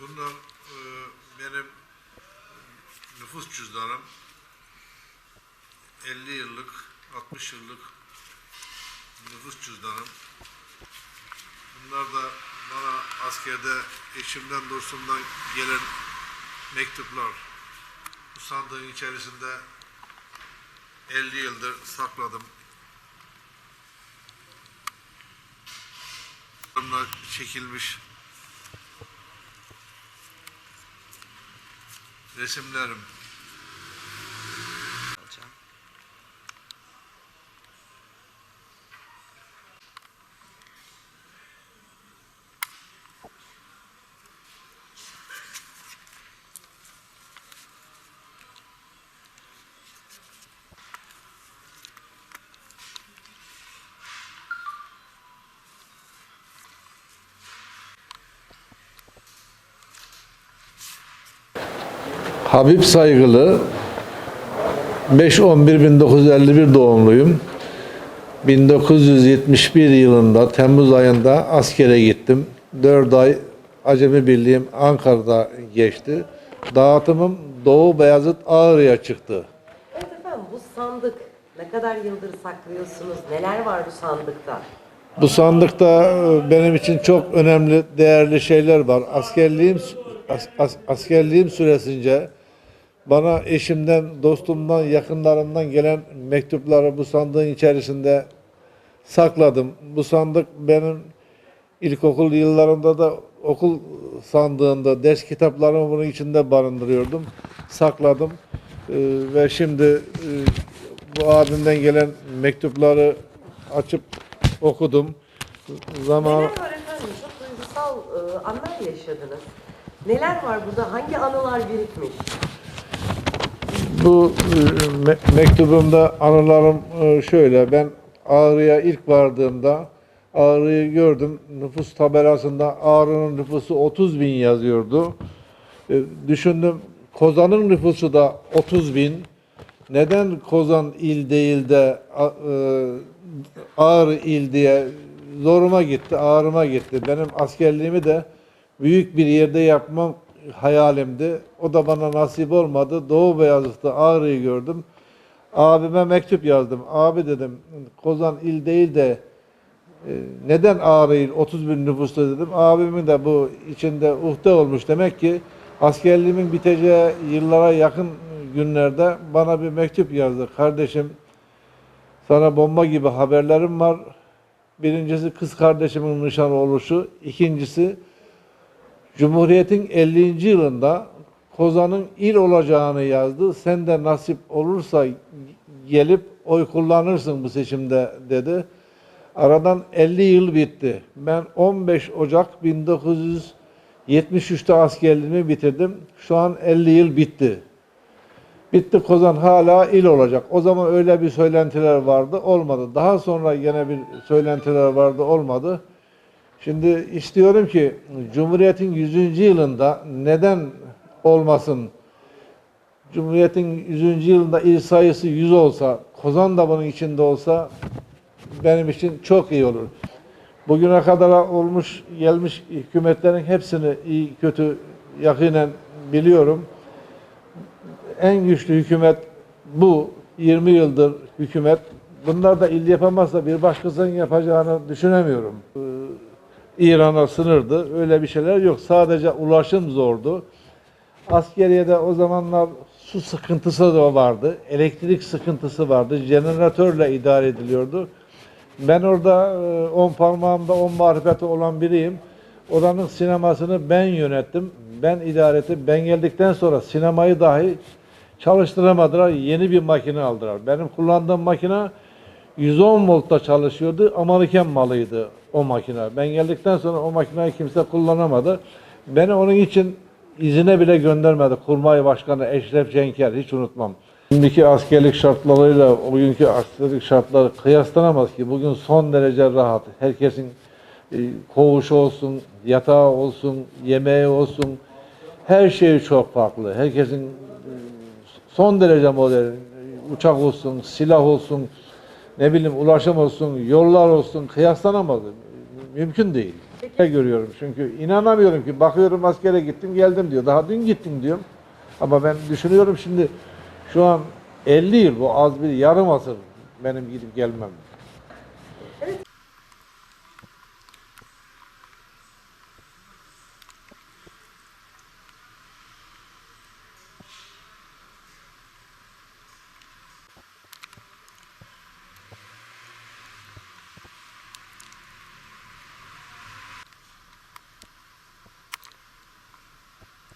Bunlar e, benim nüfus cüzdanım. 50 yıllık, 60 yıllık nüfus cüzdanım. Bunlar da bana askerde eşimden dostumdan gelen mektuplar. Bu sandığın içerisinde 50 yıldır sakladım. Bunlar çekilmiş resimlerim. Habib Saygılı 5-11-1951 doğumluyum. 1971 yılında Temmuz ayında askere gittim. 4 ay Acemi Birliğim Ankara'da geçti. Dağıtımım Doğu Beyazıt Ağrı'ya çıktı. Evet efendim bu sandık ne kadar yıldır saklıyorsunuz? Neler var bu sandıkta? Bu sandıkta e, benim için çok önemli, değerli şeyler var. Askerliğim as- as- askerliğim süresince bana eşimden, dostumdan, yakınlarımdan gelen mektupları bu sandığın içerisinde sakladım. Bu sandık benim ilkokul yıllarında da okul sandığında ders kitaplarımı bunun içinde barındırıyordum. Sakladım. Ee, ve şimdi e, bu abimden gelen mektupları açıp okudum. Zaman Neler var efendim? Çok duygusal e, anlar yaşadınız. Neler var burada? Hangi anılar birikmiş? Bu e, me- mektubumda anılarım e, şöyle. Ben Ağrı'ya ilk vardığımda Ağrı'yı gördüm. Nüfus tabelasında Ağrı'nın nüfusu 30 bin yazıyordu. E, Düşündüm Kozan'ın nüfusu da 30 bin. Neden Kozan il değil de Ağrı il diye zoruma gitti, ağrıma gitti. Benim askerliğimi de büyük bir yerde yapmam hayalimdi. O da bana nasip olmadı. Doğu Beyazıt'ta Ağrı'yı gördüm. Abime mektup yazdım. Abi dedim Kozan il değil de e, neden Ağrı il 30 bin nüfuslu dedim. Abimin de bu içinde uhde olmuş. Demek ki askerliğimin biteceği yıllara yakın günlerde bana bir mektup yazdı. Kardeşim sana bomba gibi haberlerim var. Birincisi kız kardeşimin nişan oluşu. İkincisi Cumhuriyet'in 50. yılında Kozan'ın il olacağını yazdı. Sen de nasip olursa gelip oy kullanırsın bu seçimde dedi. Aradan 50 yıl bitti. Ben 15 Ocak 1973'te askerliğimi bitirdim. Şu an 50 yıl bitti. Bitti Kozan hala il olacak. O zaman öyle bir söylentiler vardı, olmadı. Daha sonra yine bir söylentiler vardı, olmadı. Şimdi istiyorum ki Cumhuriyet'in 100. yılında neden olmasın? Cumhuriyet'in 100. yılında il sayısı 100 olsa, Kozan da bunun içinde olsa benim için çok iyi olur. Bugüne kadar olmuş gelmiş hükümetlerin hepsini iyi kötü yakinen biliyorum. En güçlü hükümet bu 20 yıldır hükümet. Bunlar da il yapamazsa bir başkasının yapacağını düşünemiyorum. İran'a sınırdı. Öyle bir şeyler yok. Sadece ulaşım zordu. Askeriyede o zamanlar su sıkıntısı da vardı. Elektrik sıkıntısı vardı. Jeneratörle idare ediliyordu. Ben orada e, on parmağımda on marifeti olan biriyim. Oranın sinemasını ben yönettim. Ben idare ettim. Ben geldikten sonra sinemayı dahi çalıştıramadılar. Yeni bir makine aldılar. Benim kullandığım makine 110 voltta çalışıyordu. Amerikan malıydı o makine. Ben geldikten sonra o makineyi kimse kullanamadı. Beni onun için izine bile göndermedi. Kurmay Başkanı Eşref Cenker hiç unutmam. Şimdiki askerlik şartlarıyla o günkü askerlik şartları kıyaslanamaz ki. Bugün son derece rahat. Herkesin e, koğuşu olsun, yatağı olsun, yemeği olsun. Her şey çok farklı. Herkesin e, son derece modern. Uçak olsun, silah olsun, ne bileyim ulaşım olsun, yollar olsun kıyaslanamaz. Mümkün değil. Peki görüyorum. Çünkü inanamıyorum ki bakıyorum askere gittim geldim diyor. Daha dün gittim diyorum. Ama ben düşünüyorum şimdi şu an 50 yıl bu az bir yarım asır benim gidip gelmem.